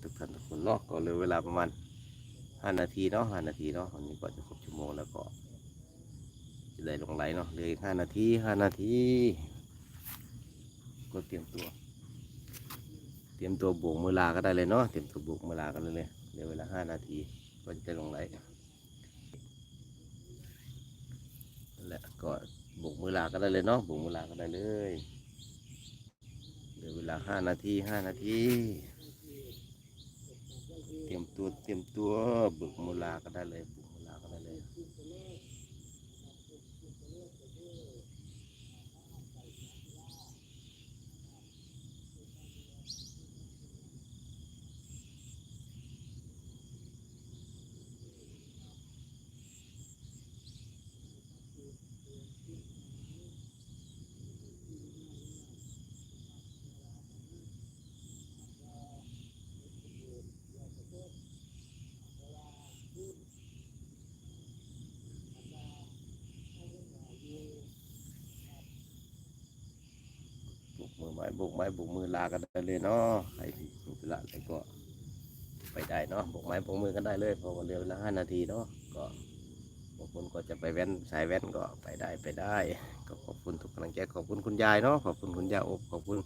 ้ทุกท่านทุกคนเนาะก็เหลยเวลาประมาณห้านาทีเนาะห้านาทีเนาะวันนี้ก็จะครบชั่วโมงแล้วก็จะได้ลงไลน์เนาะเหลยอีกห้านาทีห้านาที ก็เตรียมตัว เตรียมตัวโบกมือลาก็ได้เลยเนาะเตรียมตัวโบกมือลากันเลยเลยเหลือเวลาห้านาทีก็จะได้ลงไลน์และก็โบกมือลาก็ได้เลยเนาะโบกมือลาก็ได้เลยเหลือเวลาห้านาทีห้านาที ตรียมตัวเตรียมตัวบึกมูลาก็ได้เลยบึกมูลาก็ได้เลย มือไม้บุกไม้บุกมือลากันได้เลยเนาะใครที่มีธุระอะไรก็ ไปได้เนาะบุกไม้บุกมือกันได้เลยพอวันเหลือเวลาห้านาทีเนาะก็บางคนก็จะไปแว้นสายแว้นก็ไปได้ไปได้ ก็ขอบคุณทุกกำลังใจขอบคุณคุณยายเนาะขอบคุณคุณยาอบขอบคุณ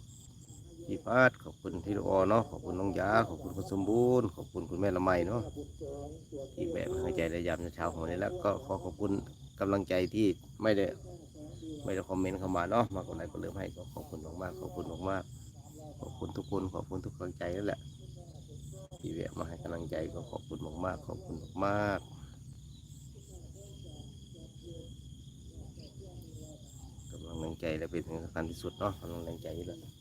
พี่พัดขอบคุณที่รอเนาะขอบคุณน้องยาขอบคุณคุณสมบูรณ์ขอบคุณคุณแม่ละไมเนาะที่แบบให้ใจในยามเช้าของวันนี้แล้วก็ขอขอบคุณกำลังใจที่ไม่ได้ ไม่ได้คอมเมนต์เข้ามาเนาะมากกว่าไหนก็เริ่มให้ก็ขอบคุณมากๆขอบคุณมากๆขอบคุณทุกคนขอบคุณทุกกำลังใจนั่นแหละที่แวะมาให้กำลังใจก็ขอบคุณมากๆขอบคุณมากๆกำลังใจและเป็นสิ่งสำคัญที่สุดเนาะกำลังใจนี่แหละ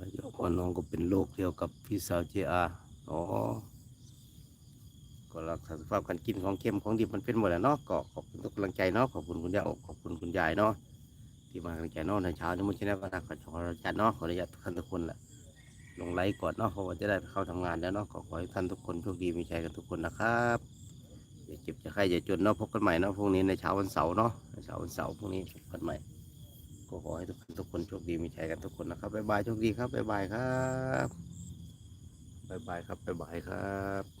พยอกว่าน้องก็เป็นโรคเกี่ยวกับพี่สาวเจอาอ๋อก็รักษาสุขภาพการกินของเค็มของดิบมันเป็นหมดแหล้วเนาะก็ขอบคุณทุกกำลังใจเนาะขอบคุณคุณย่าอกขอบคุณคุณยายเนาะที่มากำลังใจเนาะในเช้านี้มุ่งชนะก็ทักขอขอจัดเนาะขออนุญาตทุกท่านทุกคนแหละลงไลค์ก่อนเนาะเพราะว่าจะได้เข้าทำงานแล้วเนาะขอขอให้ท่านทุกคนโชคดีมีชัยกันทุกคนนะครับอย่าเจ็บจะไข้อย่าจนเนาะพบกันใหม่เนาะพรุ่งนี้ในเช้าวันเสาร์เนาะเช้าวันเสาร์พรุ่งนี้พบกันใหม่ อให้ทุกคนทุกคนโชคดีมีชัยกันทุกคนนะครับบ๊ายบายโชคดีครับบ๊ายบายครับบ๊ายบายครับบ๊ายบายครับ